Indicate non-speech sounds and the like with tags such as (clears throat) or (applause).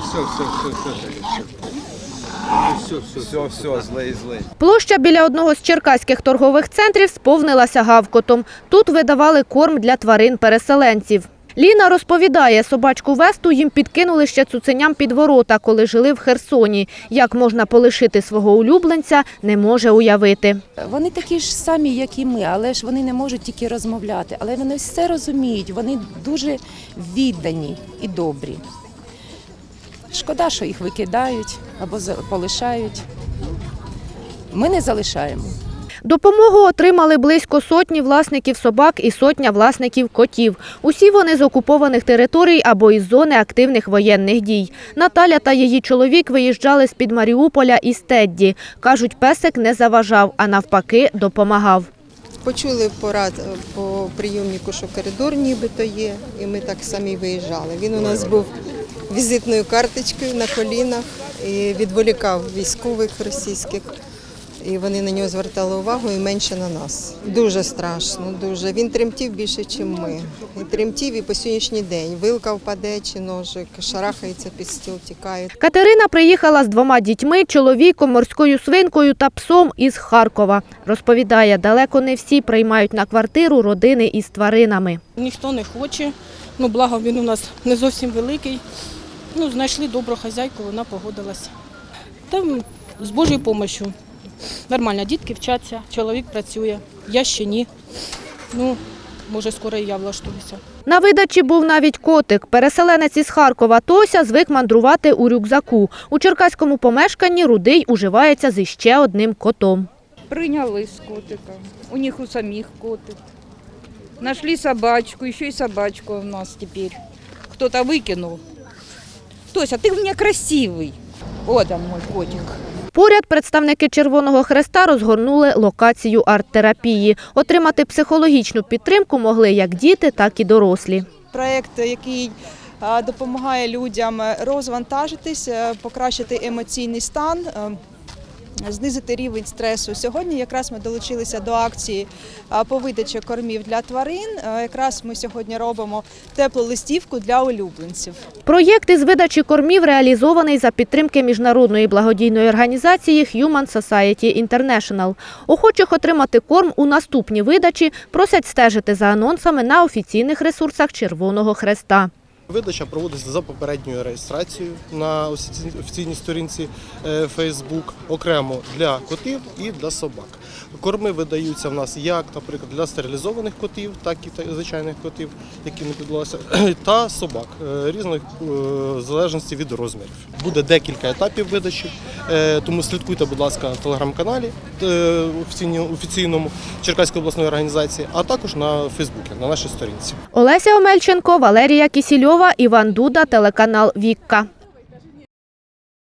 все, все, все, все, все, все, Все, все, злий, злий. Площа біля одного з черкаських торгових центрів сповнилася гавкотом. Тут видавали корм для тварин-переселенців. Ліна розповідає, собачку Весту їм підкинули ще цуценям під ворота, коли жили в Херсоні. Як можна полишити свого улюбленця, не може уявити. Вони такі ж самі, як і ми, але ж вони не можуть тільки розмовляти. Але вони все розуміють, вони дуже віддані і добрі. Шкода, що їх викидають або полишають. Ми не залишаємо. Допомогу отримали близько сотні власників собак і сотня власників котів. Усі вони з окупованих територій або із зони активних воєнних дій. Наталя та її чоловік виїжджали з-під Маріуполя і Стедді. Кажуть, песик не заважав, а навпаки допомагав. Почули порад по прийомнику, що коридор нібито є, і ми так самі виїжджали. Він у нас був візитною карточкою на колінах і відволікав військових російських. І вони на нього звертали увагу і менше на нас. Дуже страшно, дуже. Він тремтів більше, ніж ми. І тремтів і по сьогоднішній день. Вилка впаде чи ножик, шарахається під стіл, тікає. Катерина приїхала з двома дітьми, чоловіком, морською свинкою та псом із Харкова. Розповідає, далеко не всі приймають на квартиру родини із тваринами. Ніхто не хоче. Ну, благо він у нас не зовсім великий. Ну, знайшли добру хазяйку, вона погодилася. Там з Божою допомогою. Нормально, дітки вчаться, чоловік працює, я ще ні. Ну, може, скоро і я влаштуюся. На видачі був навіть котик. Переселенець із Харкова Тося звик мандрувати у рюкзаку. У черкаському помешканні рудий уживається з іще одним котом. Прийняли з котика. У них у самих котик. Нашли собачку, еще и собачку у нас теперь. Кто-то выкинул. Тося, ти у мене красивий. Вот он мой котик. Поряд представники Червоного Хреста розгорнули локацію арт-терапії. Отримати психологічну підтримку могли як діти, так і дорослі. проєкт, який е, допомагає людям розвантажитись, е, покращити емоційний стан, е, знизити рівень стресу. Сьогодні якраз ми долучилися до акції по видачі кормів для тварин. Якраз ми сьогодні робимо теплу листівку для улюбленців. Проєкт із видачі кормів реалізований за підтримки міжнародної благодійної організації Human Society International. Охочих отримати корм у наступній видачі просять стежити за анонсами на офіційних ресурсах Червоного Хреста. Видача проводиться за попередньою реєстрацією на офіційній сторінці е, Facebook, окремо для котів і для собак. Корми видаються в нас як, наприклад, для стерилізованих котів, так і звичайних котів, які не підлося, (clears throat) та собак е, різних е, в залежності від розмірів. Буде декілька етапів видачі, тому слідкуйте, будь ласка, в телеграм-каналі офіційному Черкаської обласної організації, а також на Фейсбуці, на нашій сторінці. Олеся Омельченко, Валерія Кісільова, Іван Дуда, телеканал Вікка.